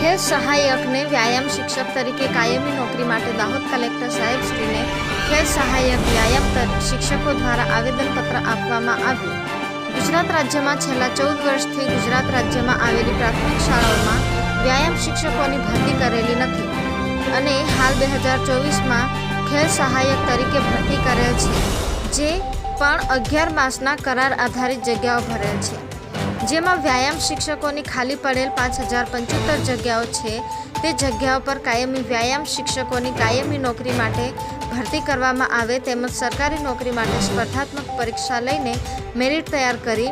ખેલ સહાયકને વ્યાયામ શિક્ષક તરીકે કાયમી નોકરી માટે દાહોદ કલેક્ટર સાહેબ શ્રીને ખેલ સહાયક વ્યાયામ શિક્ષકો દ્વારા આવેદનપત્ર આપવામાં આવ્યું. ગુજરાત રાજ્યમાં છેલ્લા ચૌદ વર્ષથી ગુજરાત રાજ્યમાં આવેલી પ્રાથમિક શાળાઓમાં વ્યાયામ શિક્ષકોની ભરતી કરેલી નથી અને હાલ બે હજાર ચોવીસમાં ખેલ સહાયક તરીકે ભરતી કરેલ છે, જે પણ અગિયાર માસના કરાર આધારિત જગ્યાઓ ભરેલ છે. જેમાં વ્યાયામ શિક્ષકોની ખાલી પડેલ પાંચ હજાર પંચોતેર જગ્યાઓ છે. તે જગ્યાઓ પર કાયમી વ્યાયામ શિક્ષકોની કાયમી નોકરી માટે ભરતી કરવામાં આવે તેમજ સરકારી નોકરી માટે સ્પર્ધાત્મક પરીક્ષા લઈને મેરિટ તૈયાર કરી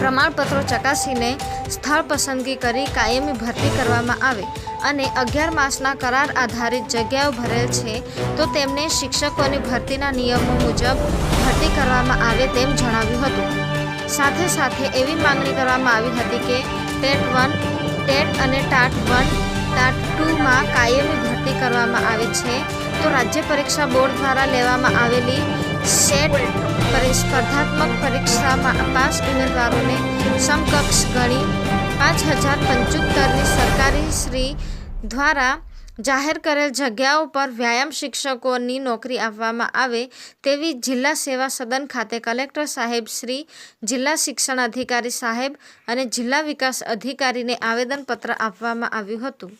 પ્રમાણપત્રો ચકાસીને સ્થળ પસંદગી કરી કાયમી ભરતી કરવામાં આવે અને અગિયાર માસના કરાર આધારિત જગ્યાઓ ભરેલ છે તો તેમને શિક્ષકોની ભરતીના નિયમો મુજબ ભરતી કરવામાં આવે તેમ જણાવ્યું હતું. સાથે સાથે એવી માંગણી કરવામાં આવી હતી કે ટેટ વન, ટેટ અને ટાટ વન, ટાટ ટુમાં કાયમી ભરતી કરવામાં આવે છે. તો રાજ્ય પરીક્ષા બોર્ડ દ્વારા લેવામાં આવેલી સેટ સ્પર્ધાત્મક પરીક્ષામાં પાસ ઉમેદવારોને સમકક્ષ ગણી પાંચ હજાર પંચોતેરની સરકારી શ્રી દ્વારા જાહેર કરેલ જગ્યાઓ પર વ્યાયામ શિક્ષકોની નોકરી આપવામાં આવે તેવી જિલ્લા સેવા સદન ખાતે કલેક્ટર સાહેબ શ્રી, જિલ્લા શિક્ષણ અધિકારી સાહેબ અને જિલ્લા વિકાસ અધિકારીને આવેદનપત્ર આપવામાં આવ્યું હતું.